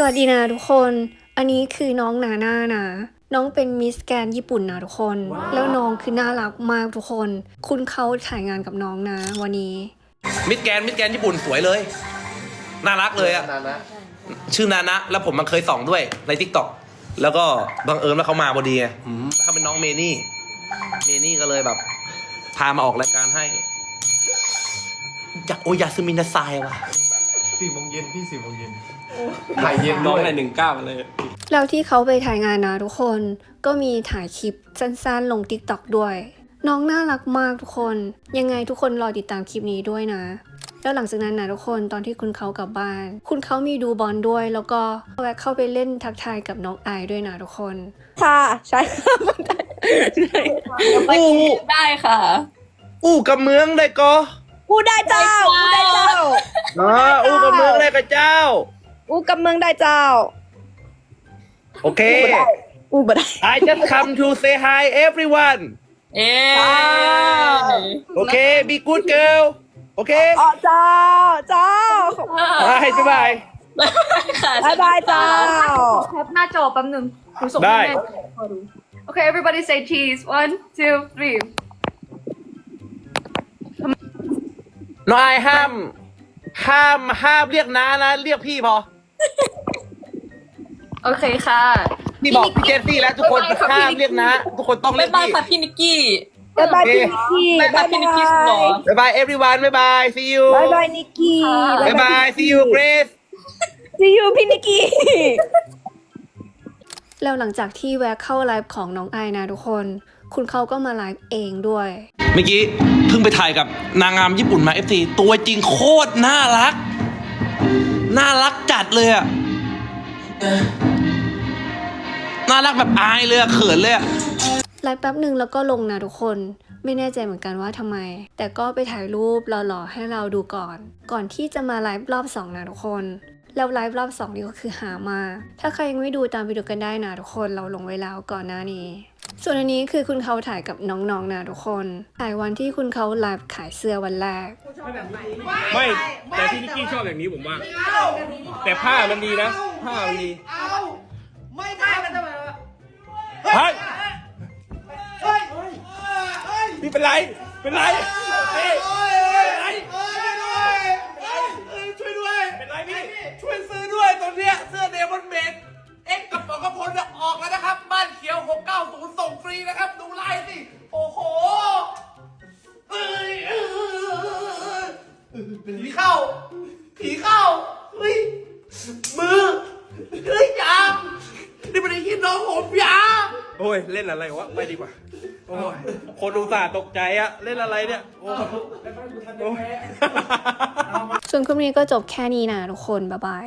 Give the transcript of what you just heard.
สวัสดีนะทุกคน อันนี้คือน้องนาน่านะ น้องเป็นมิสแกนญี่ปุ่นนะทุกคนแล้วน้องคือน่ารักมากทุกคน คุณเขาถ่ายงานกับน้องนะวันนี้ มิดแกนมิดแกนญี่ปุ่นสวยเลย น่ารักเลยอะนานะชื่อนานะ แล้วผมมันเคยส่องด้วยในทิกตอกแล้วก็บังเอิญว่าเขามาพอดีไงอืมเขาเป็นน้องเมนี่ เมนี่ก็เลยแบบ พามาออกรายการให้อยากโอยาซึมินาไซว่ะ สี่โมงเย็นพี่สี่โมงเย็นถ่ายเย็นน้ด้องวยในหนึ่งเก้าเลย แล้วที่เขาไปถ่ายงานนะทุกคนก็มีถ่ายคลิปสั้นๆ ลง t ิ k t o k ด้วย น้องน่ารักมากทุกคน ยังไงทุกคนรอติดตามคลิปนี้ด้วยนะ แล้วหลังจากนั้นนะทุกคนตอนที่คุณเขากลับบ้าน คุณเขามีดูบอลด้วย แล้วก็แวะเข้าไปเล่นทักทายกับน้องไอายด้วยนะทุกคน ค่ะใช่ค่ะใช่อู้ได้ค่ะ อู้กับเมืองได้ก็อู้ได้เจ้าอู้ได้เจ้า อ๋ออู้กับเมืองได้กับเจ้า อู้กำเมืองได้เจ้า โอเค อู้บ่ได้ I just come to say hi everyone เอ๊โอเค be good girl โอเคอ๋อเจ้า เจ้าบายบ๊ายบายค่ะบายบายเจ้าแคปหน้าจอแป๊บหนึงหนูส่งได้ให้แม่ขอดู Okay everybody say cheese one two three น้องไอายห้าม ห้ามห้ามเรียกน้านะ เรียกพี่พอ โอเคค่ะพี่บอกพี่เจสซี่แล้วทุกคนห้ามเรียกน้าทุกคนต้องเรีบ๊ายยกบายพี่ค่ะพี่นิกกี้บายบายพี่นิกกี้บ๊ายบายพี่นิกกี้สุดหล่อบ๊ายบาย everyone บ๊ายบาย see you บายบายนิกกี้บ๊ายบาย see you Grace see you พี่นิกกี้แล้วหลังจากที่แวะเข้าไลฟ์ของน้องไอายนะทุกคน คุณเขาก็มาไลฟ์เองด้วย เมื่อกี้เพิ่งไปถ่ายกับนางงามญี่ปุ่นมา FC ตัวจริงโคตรน่ารัก น่ารักจัดเลยอะน่ารักแบบอายเลยอะเขินเลยอะไลฟ์แป๊บหนึ่งแล้วก็ลงนะทุกคน ไม่แน่ใจเหมือนกันว่าทำไม แต่ก็ไปถ่ายรูปหล่อๆให้เราดูก่อน ก่อนที่จะมาไลฟ์รอบ2นะทุกคน แล้วไลฟ์รอบ2นี่ก็คือหามา ถ้าใครยังไม่ดูตามไปดูกันได้นะทุกคนเราลงไว้แล้วก่อนหน้านี้ ส่วนอันนี้คือคุณเขาถ่ายกับน้องๆนะทุกคน ถ่ายวันที่คุณเขาไลฟ์ขายเสื้อวันแรก ไม่ แต่พี่นิกกี้ชอบอย่างนี้ผมว่าแต่ผ้ามันดีนะผ้ามันดีไม่ได้มันจะแบบเฮ้ยพี่เป็นไร เป็นไรเฮ้ยเป็นไรช่วยด้วย เป็นไรพี่ช่วยซื้อา ผีเข้าเฮ้ยมือเฮ้ยยามนี่มันไอ้ที่น้องผมยามโอ้ยเล่นอะไรวะไปดีกว่าโอ้ยคนอุตส่าห์ตกใจอะเล่นอะไรเนี่ยโอ้ยโอ้ยส่วนคลิปนี้ก็จบแค่นี้นะทุกคน บ๊ายบาย